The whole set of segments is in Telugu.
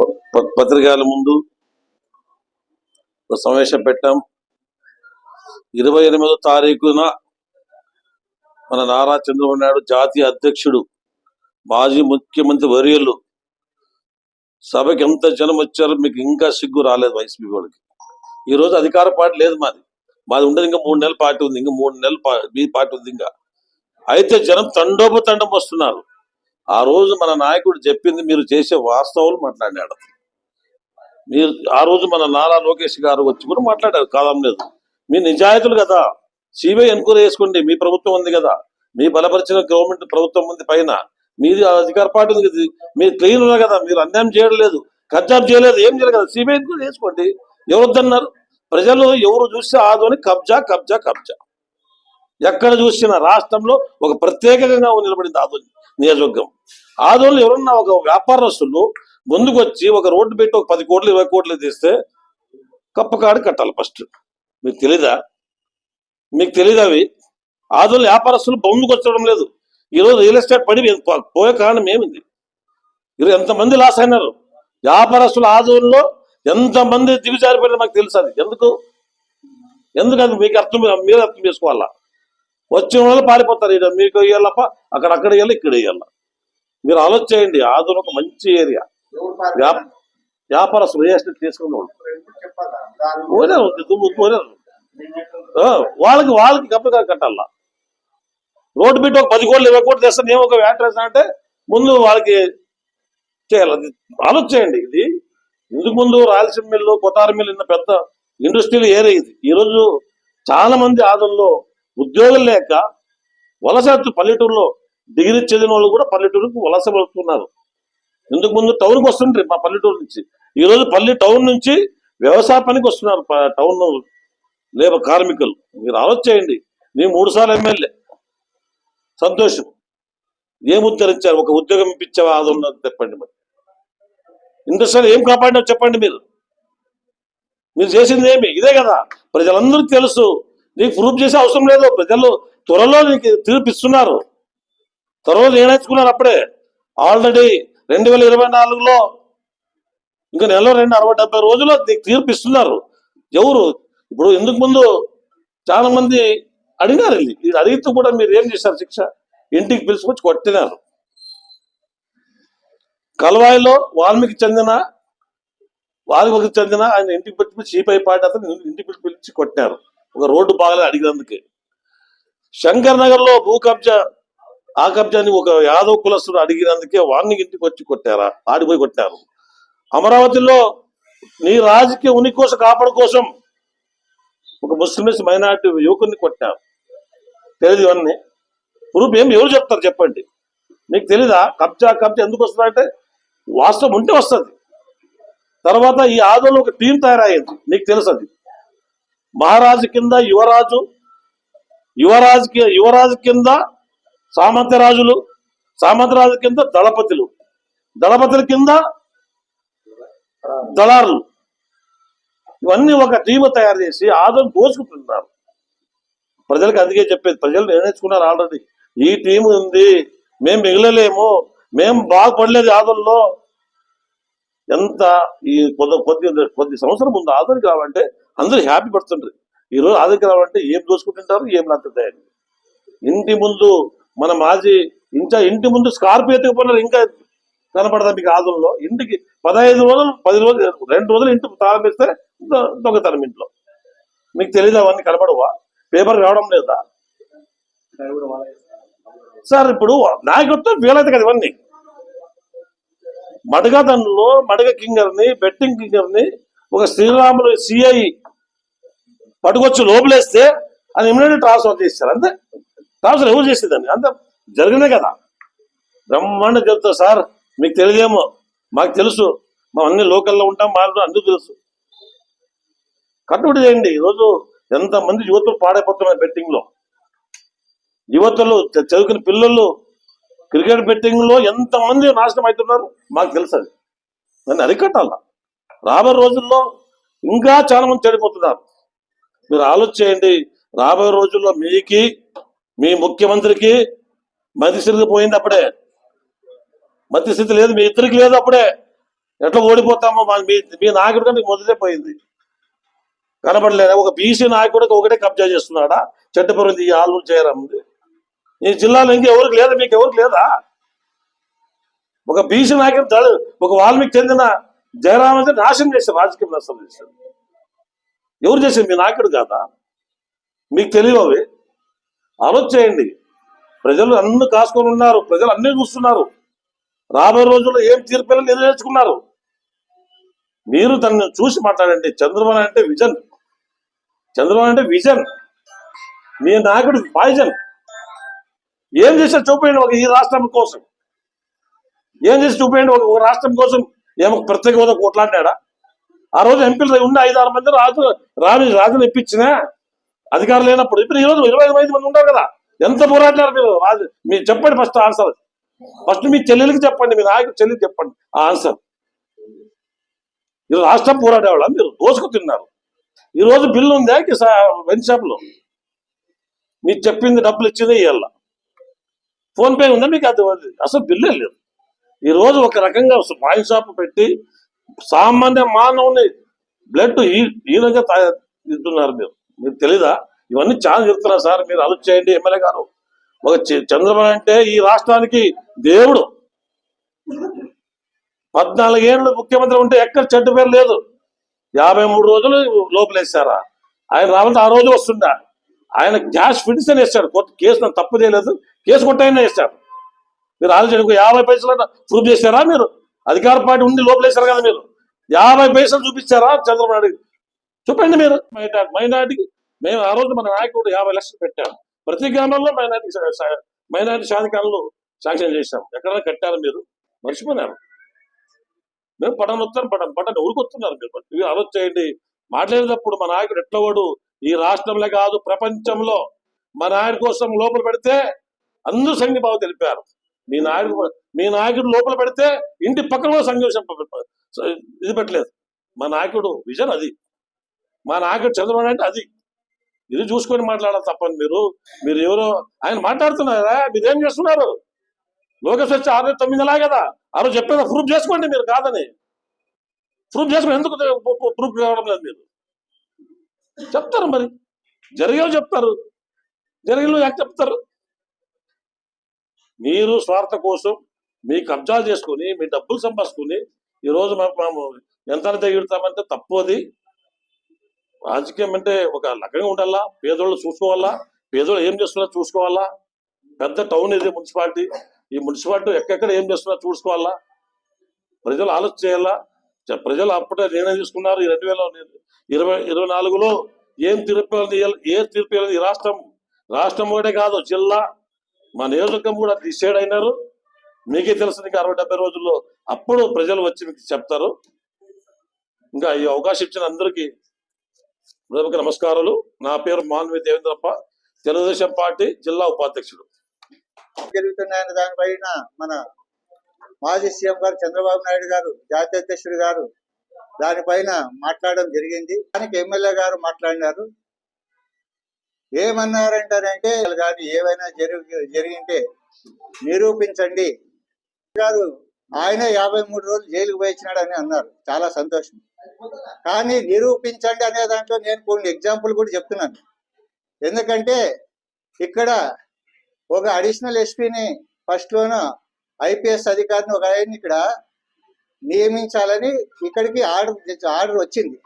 పత్రికల ముందు ఒక సమావేశం పెట్టాం. ఇరవై ఎనిమిదో తారీఖున మన నారా చంద్రబాబు నాయుడు జాతీయ అధ్యక్షుడు మాజీ ముఖ్యమంత్రి వర్యులు సభకి ఎంత జనం వచ్చారో మీకు ఇంకా సిగ్గు రాలేదు వైసీపీ వాళ్ళకి. ఈ రోజు అధికార పార్టీ లేదు మాది. మాది ఉండదు ఇంకా మూడు నెలల పార్టీ ఉంది ఇంకా మూడు నెలల పా- మీ పార్టీ ఉంది ఇంకా. అయితే జనం తండోపతండం వస్తున్నారు. ఆ రోజు మన నాయకుడు చెప్పింది మీరు చేసే వాస్తవాలు మాట్లాడాడు మీరు ఆ రోజు మన నారా లోకేష్ గారు వచ్చి కూడా మాట్లాడారు కాలం లేదు. మీ నిజాయితీలు కదా. సిబిఐ ఎన్క్వైరీ చేసుకోండి మీ ప్రభుత్వం ఉంది కదా. మీ బలపరిచిన గవర్నమెంట్ ప్రభుత్వం ఉంది పైన. మీది అధికార పార్టీ ఉంది కదా. మీరు క్లీన్ ఉన్నారు కదా. మీరు అన్యాయం చేయడం లేదు. కబ్జాబ్ చేయలేదు. ఏం చేయలేదు కదా. సిబిఐ ఎన్క్వైరీ చేసుకోండి. ఎవరు వద్దన్నారు ప్రజలు ఎవరు చూస్తే ఆదోని కబ్జా కబ్జా కబ్జా. ఎక్కడ చూసినా రాష్ట్రంలో ఒక ప్రత్యేకంగా నిలబడింది ఆదోని నియోజకవర్గం. ఆదోళ్ళు ఎవరన్నా ఒక వ్యాపారస్తులు ముందుకొచ్చి ఒక రోడ్డు పెట్టి ఒక పది కోట్లు ఇరవై కోట్లు తీస్తే కప్పకాడు కట్టాలి ఫస్ట్. మీకు తెలీదా? మీకు తెలీదు అవి? ఆదోళ్ళు వ్యాపారస్తులు ముందుకు వచ్చడం లేదు. ఈరోజు రియల్ ఎస్టేట్ పడి పోయే కారణం ఏమింది? ఈరోజు ఎంతమంది లాస్ అయినారు? వ్యాపారస్తులు ఆదోనిలో ఎంతమంది దిగుజారిపోయినా మాకు తెలుసు అది. ఎందుకు? ఎందుకు అది మీకు అర్థం మీరు అర్థం చేసుకోవాలా? వచ్చిన వాళ్ళు పారిపోతారు ఇక్కడ మీకు ఇవ్వాలప్ప అక్కడ అక్కడ ఇవ్వాలి ఇక్కడ ఇవ్వాల మీరు ఆలోచన చేయండి ఒక మంచి ఏరియా. ఎవరు వ్యాప వ్యాపారస్తులు రియల్ ఎస్టేట్ తీసుకున్న వాళ్ళు. వాళ్ళకి వాళ్ళకి కప్పగా కట్టాల. రోడ్డు పెట్టి ఒక పది కోట్లు ఇరవై కోట్లు తెస్తాను నేను ఒక వ్యాట్ వేస్తా అంటే ముందు వాళ్ళకి చేయాలి. ఆలోచన చేయండి ఇది ఇందుకు ముందు రాయలసీమ మిల్లు కొటారి మిల్లు ఇన్న పెద్ద ఇండస్ట్రియల్ ఏరియా ఇది. ఈరోజు చాలా మంది ఆదంలో ఉద్యోగం లేక వలస పల్లెటూరులో డిగ్రీ చదివిన వాళ్ళు కూడా పల్లెటూరుకు వలస వెళ్తున్నారు. ఇందుకు ముందు టౌన్కి వస్తుంటారు మా పల్లెటూరు నుంచి. ఈ రోజు పల్లె టౌన్ నుంచి వ్యవసాయ పనికి వస్తున్నారు టౌన్ లేబర్ కార్మికులు. మీరు ఆలోచేయండి నేను మూడు సార్లు ఎమ్మెల్యే. సంతోషం. ఏం ఉద్ధరించారు ఒక ఉద్యోగం ఇప్పించావా? అది ఉన్నది చెప్పండి మరి. ఇండస్ట్రీ ఏం కాపాడినావు చెప్పండి మీరు. మీరు చేసింది ఏమి? ఇదే కదా. ప్రజలందరికీ తెలుసు. నీకు ప్రూఫ్ చేసే అవసరం లేదు. ప్రజలు త్వరలో నీకు తీర్పిస్తున్నారు. త్వరలో నిర్ణయించుకున్నారు అప్పుడే? ఆల్రెడీ రెండు వేల ఇరవై నాలుగులో ఇంకా నెలలో రెండు అరవై డెబ్బై రోజుల్లో నీకు తీర్పు ఇస్తున్నారు ఎవరు? ఇప్పుడు ఇందుకు ముందు చాలా మంది అడిగారు ఇది అడిగితే కూడా మీరు ఏం చేశారు శిక్ష? ఇంటికి పిలుచుకొచ్చి కొట్టినారు. కలవాయిలో వాల్మీకి చెందిన వాల్మీకి చెందిన ఆయన ఇంటికి పెట్టి చీపై పాట అతను ఇంటికి పిలిచి కొట్టినారు ఒక రోడ్డు బాగలేదు అడిగినందుకే. శంకర్ నగర్లో భూ కబ్జా ఆ కబ్జాని ఒక యాదవ్ కులస్తుడు అడిగినందుకే వాడిని ఇంటికి వచ్చి కొట్టారా? ఆడిపోయి కొట్టారు అమరావతిలో నీ రాజకీయ ఉనికి కోసం కాపాడు కోసం ఒక ముస్లిమ్స్ మైనార్టీ యువకుడిని కొట్టారు. తెలియదు ఇవన్నీ. ప్రూఫ్ ఏం ఎవరు చెప్తారు చెప్పండి. మీకు తెలీదా? కబ్జా కబ్జా ఎందుకు వస్తుందంటే వాస్తవం ఉంటే వస్తుంది. తర్వాత ఈ ఆదోళన ఒక టీం తయారయ్యింది. మీకు తెలుసు అది మహారాజు కింద యువరాజు యువరాజు యువరాజు కింద సామంతరాజులు సామంతరాజు కింద దళపతులు. దళపతుల కింద దళారులు. ఇవన్నీ ఒక టీమ్ తయారు చేసి ఆదం దోచుకుంటున్నారు. ప్రజలకు అందుకే చెప్పేది ప్రజలు నిర్ణయించుకున్నారు ఆల్రెడీ. ఈ టీం ఉంది మేము మిగలలేము మేము బాగుపడలేదు ఆదరణలో ఎంత ఈ కొద్ది కొద్ది కొద్ది సంవత్సరం ముందు ఆదరికి కావాలంటే అందరూ హ్యాపీ పడుతుండ్రు ఈ రోజు ఆదరణ ఏం దోసుకుంటుంటారు ఏం నచ్చుతాయని ఇంటి ముందు మన మాజీ ఇంకా ఇంటి ముందు స్కార్పియో ఎత్తుకుపోయినారు ఇంకా కనపడదా మీకు ఆదుల్లో ఇంటికి పదహైదు రోజులు పది రోజులు రెండు రోజులు ఇంటి తాళం దొంగతనం ఇంట్లో. మీకు తెలియదు అవన్నీ కనపడవా? పేపర్ రావడం లేదా? సార్ ఇప్పుడు నాయకత్వం వీలైతే కదా ఇవన్నీ. మడగదన్లో మడగ కింగర్ని బెట్టింగ్ కింగర్ని ఒక శ్రీరాములు సిఐ పట్టుకొచ్చి లోపలేస్తే అది ఇమీడియట్ ట్రాన్స్ఫర్ చేస్తారు అంతే. ట్రాన్స్ఫర్ ఎవరు చేసేదండి? అంత జరిగినే కదా. బ్రహ్మాండ చెప్తా సార్ మీకు తెలియదేమో మాకు తెలుసు. మేము అన్ని లోకల్లో ఉంటాం మాకు అందరూ తెలుసు. కట్టుబడి చేయండి. ఈరోజు ఎంతమంది యువతులు పాడైపోతున్నారు బెట్టింగ్లో యువతలు చదువుకున్న పిల్లలు క్రికెట్ బెట్టింగ్లో ఎంతమంది నాశనం అవుతున్నారు? మాకు తెలుసు అది. దాన్ని అరికట్టాల? రాబోయే రోజుల్లో ఇంకా చాలా మంది చెడిపోతున్నారు. మీరు ఆలోచించండి రాబోయే రోజుల్లో మీకి మీ ముఖ్యమంత్రికి మతి స్థితి పోయింది అప్పుడే. మతి స్థితి లేదు మీ ఇద్దరికి లేదు అప్పుడే. ఎట్లా ఓడిపోతామో మా- మీ మీ నాయకుడు కంటే మొదటే పోయింది. కనబడలేదు? ఒక బీసీ నాయకుడికి ఒకటే కబ్జా చేస్తున్నాడా? చెట్టుపురం ఈ ఆలు చేయరాముంది ఈ జిల్లాలో ఇంకెవరికి లేదా? మీకు ఎవరికి లేదా? ఒక బీసీ నాయకుడు ఒక వాల్మీకి చెందిన జయరామ్ నాశనం చేశారు రాజకీయ నష్టం చేశారు ఎవరు చేసింది? మీ నాయకుడు కాదా? మీకు తెలియవు అవి. ఆలోచన చేయండి ప్రజలు అన్ని కాసుకొని ఉన్నారు. ప్రజలు అన్ని చూస్తున్నారు. రాబోయే రోజుల్లో ఏం తీర్పులు నెరవేర్చుకున్నారు? మీరు దాన్ని చూసి మాట్లాడండి. చంద్రబాబు అంటే విజన్. చంద్రబాబు అంటే విజన్. మీ నాయకుడు పాయిజన్. ఏం చేసి చూపేయండి ఒక ఈ రాష్ట్రం కోసం. ఏం చేసి చూపేయండి ఒక ఒక రాష్ట్రం కోసం? ఏమో ప్రత్యేక హోదా కొట్లాడినాడా? ఆ రోజు ఎంపీలు ఉన్న ఐదు ఆరు మంది రాజు రాని రాజుని ఇప్పించిన అధికారం లేనప్పుడు. ఇప్పుడు ఈ రోజు ఇరవై ఐదు మంది ఉంటారు కదా. ఎంత పోరాడినారు మీరు? రాజు మీరు చెప్పండి ఫస్ట్ ఆన్సర్. ఫస్ట్ మీ చెల్లెలకి చెప్పండి మీ నాయకుడు చెల్లెలు చెప్పండి ఆ ఆన్సర్. ఇది రాష్ట్రం పోరాడేవాళ్ళ మీరు దోసుకు తిన్నారు. ఈ రోజు బిల్లు ఉందా వెన్ షాప్ మీరు చెప్పింది డబ్బులు ఇచ్చిందే ఇవ్వాల ఫోన్పే ఉందా మీకు అది? అసలు బిల్లు లేదు ఈ రోజు ఒక రకంగా వాయిన్ షాప్ పెట్టి సామాన్య మానవుని బ్లడ్ హీనంగా ఇస్తున్నారు మీరు. మీకు తెలీదా? ఇవన్నీ చాలా చెప్తున్నారు సార్. మీరు ఆలోచన చేయండి ఎమ్మెల్యే గారు. ఒక చ- చంద్రబాబు అంటే ఈ రాష్ట్రానికి దేవుడు. పద్నాలుగేళ్ళు ముఖ్యమంత్రి ఉంటే ఎక్కడ చెడ్డ పేరు లేదు. యాభై మూడు రోజులు లోపలేసారా ఆయన రావాలంటే ఆ రోజు వస్తుందా ఆయన క్యాష్ పిటిషన్ వేస్తాడు కోర్టు కేసు నన్ను తప్పు చేయలేదు. కేసు కొట్టైనా వేస్తాడు మీరు ఆలోచన యాభై పైసలు ప్రూఫ్ చేశారా మీరు? అధికార పార్టీ ఉండి లోపలేశారు కదా మీరు? యాభై పైసలు చూపించారా? చంద్రబాబు నాయుడు చూపండి మీరు. మైనార్టీ మైనార్టీకి మేము ఆ రోజు మన నాయకుడు యాభై లక్షలు పెట్టాము ప్రతి గ్రామంలో మైనార్టీ మైనార్టీ సాధికారులు శాంక్షన్ చేశాం. ఎక్కడైనా కట్టారు మీరు? మర్చిపోయినారు. మేము పటం వస్తాను పటం పటం ఊరుకొస్తున్నారు మీరు. ఇవి ఆలోచన చేయండి మాట్లాడేటప్పుడు మా నాయకుడు ఎట్లా వాడు ఈ రాష్ట్రంలో కాదు ప్రపంచంలో. మా నాయకుడి కోసం లోపల పెడితే అందరూ సంఘీభావం తెలిపారు. మీ నాయకుడు మీ నాయకుడు లోపల పెడితే ఇంటి పక్కన కూడా సంఘర్షం ఇది పెట్టలేదు. మా నాయకుడు విజన్ అది. మా నాయకుడు చంద్రబాబు అంటే అది. ఇది చూసుకొని మాట్లాడాలి తప్పని మీరు. మీరు ఎవరో ఆయన మాట్లాడుతున్నారా? మీరు ఏం చేస్తున్నారు? లోకేష్ వచ్చి ఆరు తొమ్మిది నెలలా కదా. ఆ రోజు చెప్పేది ప్రూఫ్ చేసుకోండి మీరు కాదని. ప్రూఫ్ చేసుకుని ఎందుకు ప్రూఫ్ కావడం లేదు మీరు? చెప్తారు మరి. జరిగే చెప్తారు. జరిగిన యాక్ చెప్తారు. మీరు స్వార్థ కోసం మీ కబ్జాలు చేసుకుని మీ డబ్బులు సంపాదించుకుని ఈ రోజు మేము ఎంత తెగిడతామంటే తప్పు అది. రాజకీయం అంటే ఒక లగ్నంగా ఉండాలా? పేదోళ్ళు చూసుకోవాలా? పేదోళ్ళు ఏం చేస్తున్నారో చూసుకోవాలా? పెద్ద టౌన్ ఇది మున్సిపాలిటీ. ఈ మున్సిపాలిటీ ఎక్కడెక్కడ ఏం చేస్తున్నారో చూసుకోవాలా? ప్రజలు ఆలోచన చేయాలా? ప్రజలు అప్పుడే నిర్ణయం తీసుకున్నారు. ఈ రెండు వేల ఇరవై ఇరవై నాలుగులో ఏం తీర్పు ఏ తీర్పు ఈ రాష్ట్రం రాష్ట్రం ఒకటే కాదు జిల్లా మా నియోజకవర్గం కూడా డిసైడ్ అయినారు. మీకే తెలుసు ఇంకా అరవై డెబ్బై రోజుల్లో అప్పుడు ప్రజలు వచ్చి మీకు చెప్తారు. ఇంకా ఈ అవకాశం ఇచ్చిన అందరికీ హృదయపూర్వక నమస్కారాలు. నా పేరు మాన్వి దేవేంద్రప్ప తెలుగుదేశం పార్టీ జిల్లా ఉపాధ్యక్షుడు. జరుగుతున్నాయన్న దానిపైన మన మాజీ సీఎం గారు చంద్రబాబు నాయుడు గారు జాతీయ అధ్యక్షుడు గారు దానిపైన మాట్లాడడం జరిగింది. దానికి ఎమ్మెల్యే గారు మాట్లాడినారు. ఏమన్నారంటారంటే కానీ ఏవైనా జరిగి జరిగింటే నిరూపించండి. గారు ఆయన యాభై మూడు రోజులు జైలుకు పోయించినాడు అని అన్నారు. చాలా సంతోషం. కానీ నిరూపించండి అనే దాంట్లో నేను కొన్ని ఎగ్జాంపుల్ కూడా చెప్తున్నాను. ఎందుకంటే ఇక్కడ ఒక అడిషనల్ ఎస్పీని ఫస్ట్లోన ఐపీఎస్ అధికారిని ఒక ఆయన్ని ఇక్కడ నియమించాలని ఇక్కడికి ఆర్డర్ ఆర్డర్ వచ్చింది.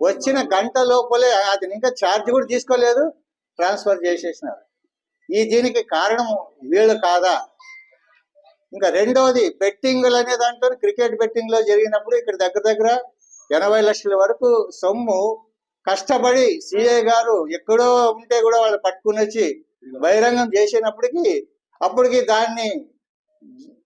వచ్చిన గంట లోపలే అతను ఇంకా ఛార్జ్ కూడా తీసుకోలేదు ట్రాన్స్ఫర్ చేసేసినారు. ఈ దీనికి కారణం వీళ్ళు కాదా? ఇంకా రెండవది బెట్టింగ్లు అనే దాంట్లో క్రికెట్ బెట్టింగ్లో జరిగినప్పుడు ఇక్కడ దగ్గర దగ్గర ఎనభై లక్షల వరకు సొమ్ము కష్టపడి సిఐ గారు ఎక్కడో ఉంటే కూడా వాళ్ళు పట్టుకుని వచ్చి బహిరంగం చేసినప్పటికీ అప్పటికి దాన్ని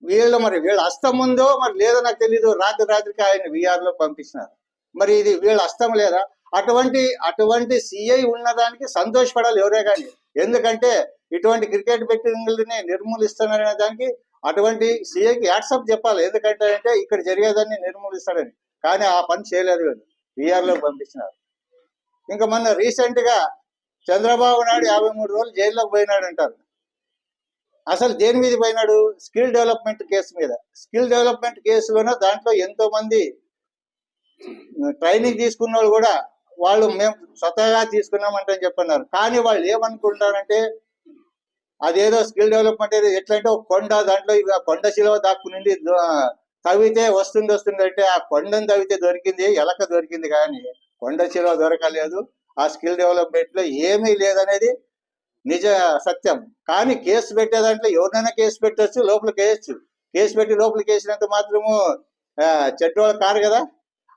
వీళ్ళు మరి వీళ్ళ హస్తం ఉందో మరి లేదో నాకు తెలీదు. రాత్రి రాత్రికి ఆయన విఆర్లో పంపించినారు మరి ఇది వీళ్ళ అస్తం లేదా? అటువంటి అటువంటి సిఐ ఉన్నదానికి సంతోషపడాలి ఎవరే కానీ ఎందుకంటే ఇటువంటి క్రికెట్ బెట్టింగ్లని నిర్మూలిస్తున్నారనే దానికి అటువంటి సిఐకి యాట్సప్ చెప్పాలి. ఎందుకంటే అంటే ఇక్కడ జరిగేదాన్ని నిర్మూలిస్తాడని. కానీ ఆ పని చేయలేదు వీళ్ళు విఆర్ పంపించినారు. ఇంకా మొన్న రీసెంట్గా చంద్రబాబు నాయుడు యాభై మూడు రోజులు జైల్లోకి పోయినాడు అంటారు అసలు దేని మీద పోయినాడు? స్కిల్ డెవలప్మెంట్ కేసు మీద. స్కిల్ డెవలప్మెంట్ కేసులోనే దాంట్లో ఎంతో మంది ట్రైనింగ్ తీసుకున్న వాళ్ళు కూడా వాళ్ళు మేము స్వతహాగా తీసుకున్నామంటే చెప్పన్నారు. కానీ వాళ్ళు ఏమనుకుంటారంటే అదేదో స్కిల్ డెవలప్మెంట్ ఏదో ఎట్లంటే ఒక కొండ దాంట్లో ఇక కొండ శిలవ దాక్కునింది తవ్వితే వస్తుంది వస్తుంది అంటే ఆ కొండను తవ్వితే దొరికింది ఎలక దొరికింది కానీ కొండ శిలవ దొరకలేదు. ఆ స్కిల్ డెవలప్మెంట్లో ఏమీ లేదనేది నిజ సత్యం. కానీ కేసు పెట్టే దాంట్లో ఎవరినైనా కేసు పెట్టచ్చు లోపలికి వేయచ్చు కేసు పెట్టి లోపలికి వేసినంత మాత్రము చెడ్డోళ్ళు కారు కదా?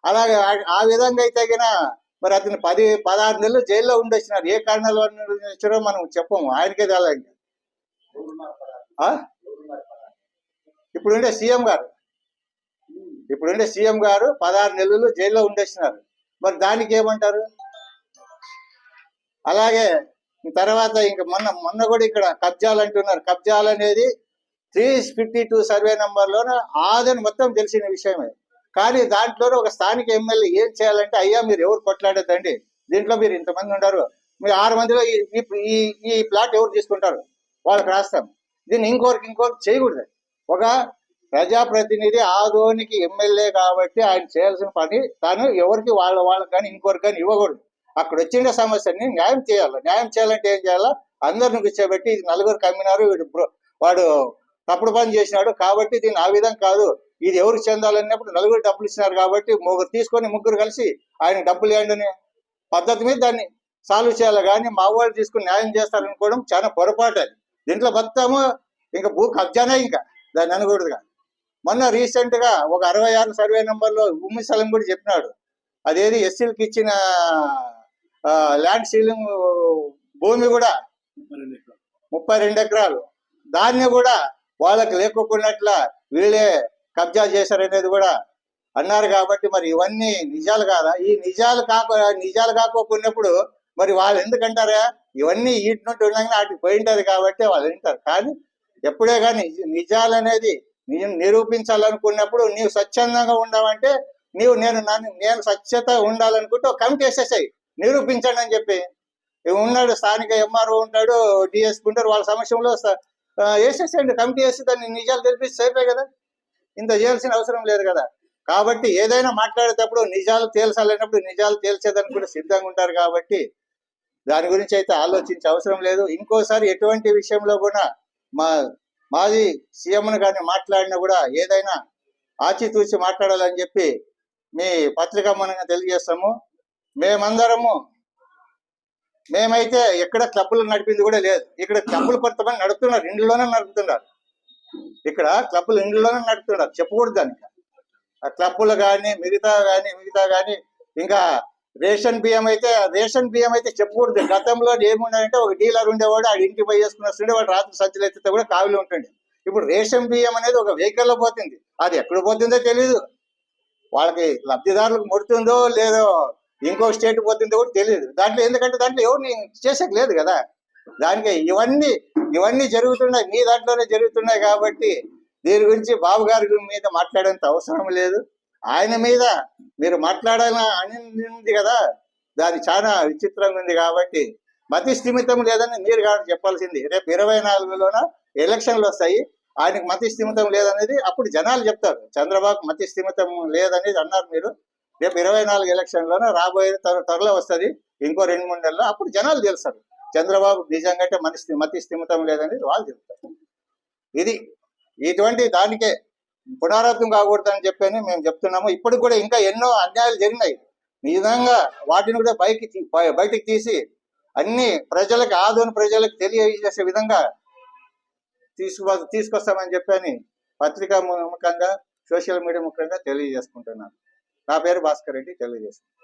అలాగే ఆ- విధంగా అయితే గిన మరి అతను పది పదహారు నెలలు జైల్లో ఉండొచ్చినారు ఏ కారణాల వల్ల మనం చెప్పము. ఆయనకే తెలండి ఇప్పుడుండే సీఎం గారు. ఇప్పుడుండే సీఎం గారు పదహారు నెలలు జైల్లో ఉండొచ్చినారు మరి దానికి ఏమంటారు? అలాగే తర్వాత ఇంక మొన్న మొన్న కూడా ఇక్కడ కబ్జాలు అంటున్నారు. కబ్జాలు అనేది త్రీ ఫిఫ్టీ టూ సర్వే నంబర్లోన ఆదని మొత్తం తెలిసిన విషయమే. కానీ దాంట్లోనే ఒక స్థానిక ఎమ్మెల్యే ఏం చేయాలంటే అయ్యా మీరు ఎవరు కొట్లాడద్దండి? దీంట్లో మీరు ఇంతమంది ఉన్నారు. మీరు ఆరు మందిలో ఈ ఈ- ఈ ప్లాట్ ఎవరు తీసుకుంటారు? వాళ్ళకి రాస్తాం. దీన్ని ఇంకోరికి ఇంకోరికి చేయకూడదు. ఒక ప్రజాప్రతినిధి ఆదోనికి ఎమ్మెల్యే కాబట్టి ఆయన చేయాల్సిన పని తాను ఎవరికి వాళ్ళ వాళ్ళకి కానీ ఇంకొకరికి కానీ ఇవ్వకూడదు. అక్కడ వచ్చిన సమస్యని న్యాయం చేయాలి. న్యాయం చేయాలంటే ఏం చేయాలా? అందరిని కూర్చోబెట్టి ఇది నలుగురు కమ్మినారు వీడు వాడు తప్పుడు పని చేసినాడు కాబట్టి దీన్ని ఆ విధం కాదు. ఇది ఎవరికి చెందాలన్నప్పుడు నలుగురు డబ్బులు ఇచ్చినారు కాబట్టి ముగ్గురు తీసుకొని ముగ్గురు కలిసి ఆయన డబ్బులు ఇవ్వండి పద్ధతి మీద దాన్ని సాల్వ్ చేయాలి. కానీ మా వాళ్ళు తీసుకుని న్యాయం చేస్తారనుకోవడం చాలా పొరపాటు అది. దీంట్లో మొత్తము ఇంకా భూ కబ్జానే ఇంకా. దాన్ని అనకూడదుగా. మొన్న రీసెంట్గా ఒక అరవై ఆరు సర్వే నెంబర్లో ఉమ్మి స్థలం కూడా చెప్పినాడు. అదేది ఎస్సీలకి ఇచ్చిన ల్యాండ్ సీలింగ్ భూమి కూడా ముప్పై రెండు ఎకరాలు. దాన్ని కూడా వాళ్ళకి లేకోకున్నట్ల వీళ్ళే కబ్జా చేశారనేది కూడా అన్నారు కాబట్టి మరి ఇవన్నీ నిజాలు కాదా? ఈ నిజాలు కాక నిజాలు కాకోకున్నప్పుడు మరి వాళ్ళు ఎందుకంటారా? ఇవన్నీ వీటి నుండి ఉండగానే వాటికి పోయింటది కాబట్టి వాళ్ళు వింటారు. కానీ ఎప్పుడే కానీ నిజాలు అనేది నిరూపించాలనుకున్నప్పుడు నీవు స్వచ్ఛందంగా ఉండవంటే నీవు నేను నన్ను నేను స్వచ్ఛత ఉండాలనుకుంటే ఒక కమిటీ వేసేసాయి నిరూపించండి అని చెప్పి. ఉన్నాడు స్థానిక ఎంఆర్ఓ ఉంటాడు డిఎస్పీ ఉంటారు వాళ్ళ సమక్షంలో వేసేసేయండి కమిటీ వేసి దాన్ని నిజాలు తెలిపిస్తే సేపే కదా? ఇంత చేయాల్సిన అవసరం లేదు కదా. కాబట్టి ఏదైనా మాట్లాడేటప్పుడు నిజాలు తేల్చాలన్నప్పుడు నిజాలు తేల్చేదానికి కూడా సిద్ధంగా ఉంటారు కాబట్టి దాని గురించి అయితే ఆలోచించే అవసరం లేదు. ఇంకోసారి ఎటువంటి విషయంలో కూడా మా మాజీ సీఎంను కానీ మాట్లాడినా కూడా ఏదైనా ఆచితూచి మాట్లాడాలని చెప్పి మీ పత్రికా మూలంగా తెలియజేస్తాము. మేమందరము మేమైతే ఎక్కడ క్లబ్బులు నడిపింది కూడా లేదు. ఇక్కడ క్లబ్బులు కొంతమంది నడుపుతున్నారు. ఇండ్లలోనే నడుపుతున్నారు. ఇక్కడ క్లబ్బులు ఇండ్లలోనే నడుపుతున్నారు. చెప్పకూడదు దానికి. ఆ క్లబ్బులు కానీ మిగతా కానీ మిగతా కానీ ఇంకా రేషన్ బియ్యం అయితే రేషన్ బియ్యం అయితే చెప్పకూడదు. గతంలో ఏముండంటే ఒక డీలర్ ఉండేవాడు ఆ ఇంటి పోయి వేసుకుని వస్తుండే వాడు రాత్రి సంచులు ఎత్తితే కూడా కావిలి ఉంటుండే. ఇప్పుడు రేషన్ బియ్యం అనేది ఒక వెహికల్లో పోతుంది. అది ఎక్కడ పోతుందో తెలియదు వాళ్ళకి లబ్ధిదారులకు ముడుతుందో లేదో ఇంకో స్టేట్ పోతుందో కూడా తెలియదు దాంట్లో ఎందుకంటే దాంట్లో ఎవరిని చేసేకి లేదు కదా. దానికి ఇవన్నీ ఇవన్నీ జరుగుతున్నాయి మీ దాంట్లోనే జరుగుతున్నాయి కాబట్టి దీని గురించి బాబు గారి మీద మాట్లాడేంత అవసరం లేదు. ఆయన మీద మీరు మాట్లాడాలని అని ఉంది కదా దాని చాలా విచిత్రంగా ఉంది కాబట్టి మతి స్థిమితం లేదని మీరు కాబట్టి చెప్పాల్సింది. రేపు ఇరవై నాలుగులోన ఎలక్షన్లు వస్తాయి ఆయనకు మతి స్థిమితం లేదనేది అప్పుడు జనాలు చెప్తారు. చంద్రబాబు మతి స్థిమితం లేదనేది అన్నారు మీరు. రేపు ఇరవై నాలుగు ఎలక్షన్లోనే రాబోయే త్వర త్వరలో వస్తుంది ఇంకో రెండు మూడు నెలల్లో అప్పుడు జనాలు తెలుస్తారు. చంద్రబాబు నిజంగా అంటే మనిషి మతి స్థిమితం లేదనేది వాళ్ళు చెప్తారు. ఇది ఇటువంటి దానికే పునరావృతం కాకూడదని చెప్పని మేము చెప్తున్నాము. ఇప్పుడు కూడా ఇంకా ఎన్నో అన్యాయాలు జరిగినాయి. నిజంగా వాటిని కూడా బయటికి తీ- బయటికి తీసి అన్ని ప్రజలకు ఆదోని ప్రజలకు తెలియజేసే విధంగా తీసుకు తీసుకొస్తామని చెప్పని పత్రికా ముఖంగా సోషల్ మీడియా ముఖంగా తెలియజేసుకుంటున్నాను. నా పేరు భాస్కర్ రెడ్డి తెలియజేస్తాను